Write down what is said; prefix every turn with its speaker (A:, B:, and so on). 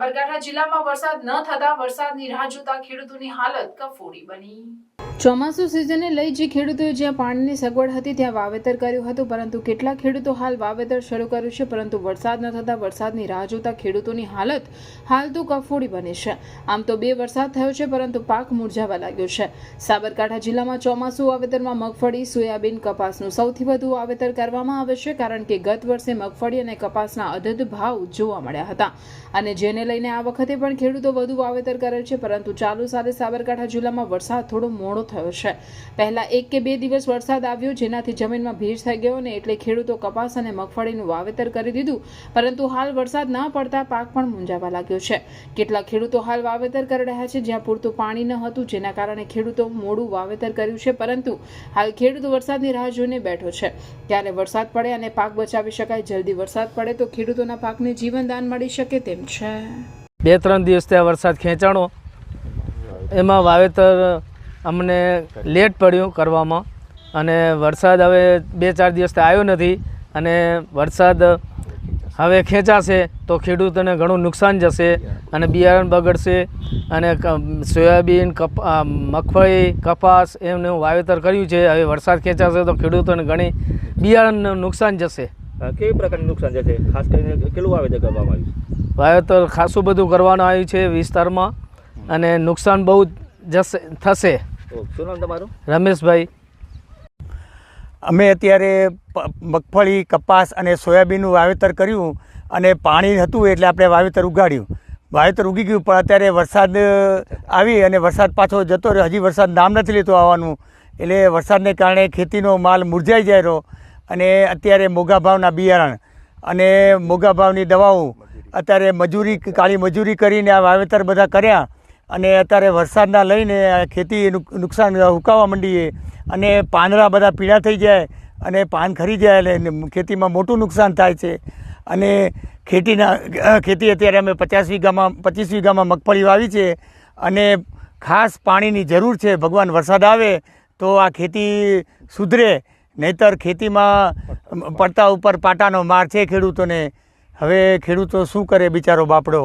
A: સાબરકાંઠા જિલ્લામાં વરસાદ ન થતા વરસાદની રાહ જોતા ખેડૂતોની હાલત કફોડી બની. ચોમાસુ સિઝને લઈ જે ખેડૂતોએ જ્યાં પાણીની સગવડ હતી ત્યાં વાવેતર કર્યું હતું, પરંતુ કેટલા ખેડૂતો હાલ વાવેતર શરૂ કર્યું છે, પરંતુ વરસાદ ન થતા વરસાદની રાહ જોતા ખેડૂતોની હાલત હાલ તો કફોડી બની છે. આમ તો બે વરસાદ થયો છે, પરંતુ પાક મુરઝાવા લાગ્યો છે. સાબરકાંઠા જિલ્લામાં ચોમાસુ વાવેતરમાં મગફળી, સોયાબીન કપાસનું સૌથી વધુ વાવેતર કરવામાં આવે છે, કારણ કે ગત વર્ષે મગફળી અને કપાસના અધધ ભાવ જોવા મળ્યા હતા. અને જેને લઈને આ વખતે પણ ખેડૂતો વધુ વાવેતર કરે છે, પરંતુ ચાલુ સાલે સાબરકાંઠા જિલ્લામાં વરસાદ થોડો મોડો થયો છે. પહેલા એક કે બે દિવસ વરસાદ આવ્યો, જેનાથી જમીનમાં ભેજ થઈ ગયો ને એટલે ખેડૂતો કપાસ અને મગફળીનું વાવેતર કરી દીધું. પરંતુ હાલ વરસાદ ન પડતા પાક પણ મૂંઝાવા લાગ્યો છે. કેટલાક ખેડૂતો હાલ વાવેતર કરી રહ્યા છે, જ્યાં પૂરતું પાણી ન હતું, જેના કારણે ખેડૂતો મોડું વાવેતર કર્યું છે. પરંતુ હાલ ખેડૂત વરસાદની રાહ જોઈને બેઠો છે. ત્યારે વરસાદ પડે અને પાક બચાવી શકાય, જલ્દી વરસાદ પડે તો ખેડૂતોના પાકને જીવનદાન મળી શકે તેમ છે.
B: બે ત્રણ દિવસ ત્યાં વરસાદ ખેંચાણો. એમાં વાવેતર અમને લેટ પડ્યું કરવામાં. અને વરસાદ હવે બે ચાર દિવસથી આવ્યો નથી. અને વરસાદ હવે ખેંચાશે તો ખેડૂતોને ઘણું નુકસાન જશે અને બિયારણ બગડશે અને સોયાબીન કપ મગફળી કપાસ એમનું વાવેતર કર્યું છે. હવે વરસાદ ખેંચાશે તો ખેડૂતોને ઘણી બિયારણનું નુકસાન જશે.
C: કેવી પ્રકારનું નુકસાન જશે? ખાસ કરીને કેટલું વાવેતર કરવામાં આવ્યું
B: વાવેતર ખાસું બધું કરવાનું આવ્યું છે વિસ્તારમાં. અને નુકસાન બહુ જશે થશે.
C: શું નામ તમારું?
B: રમેશભાઈ.
D: અમે અત્યારે મગફળી કપાસ અને સોયાબીનનું વાવેતર કર્યું અને પાણી હતું એટલે આપણે વાવેતર ઉગાડ્યું. વાવેતર ઉગી ગયું પણ અત્યારે વરસાદ આવી અને વરસાદ પાછો જતો રહ્યો. હજી વરસાદ નામ નથી લેતો આવવાનું. એટલે વરસાદને કારણે ખેતીનો માલ મુરઝાઈ જાય રહ્યો અને અત્યારે મોગા ભાવના બિયારણ અને મોગા ભાવની દવાઓ અત્યારે મજૂરી કાળી મજૂરી કરીને આ વાવેતર બધા કર્યા. અને અત્યારે વરસાદના લઈને ખેતી નુકસાન હુકાવા માંડીએ. અને પાંદડા બધા પીળા થઈ જાય અને પાન ખરી જાય એટલે ખેતીમાં મોટું નુકસાન થાય છે. અને ખેતીના ખેતી અત્યારે અમે પચાસ વીઘામાં, પચીસ વીઘામાં મગફળી વાવી છે. અને ખાસ પાણીની જરૂર છે, ભગવાન વરસાદ આવે તો આ ખેતી સુધરે. નહીતર ખેતીમાં પડતા ઉપર પાટાનો માર છે ખેડૂતોને. હવે ખેડૂતો શું કરે બિચારો બાપડો?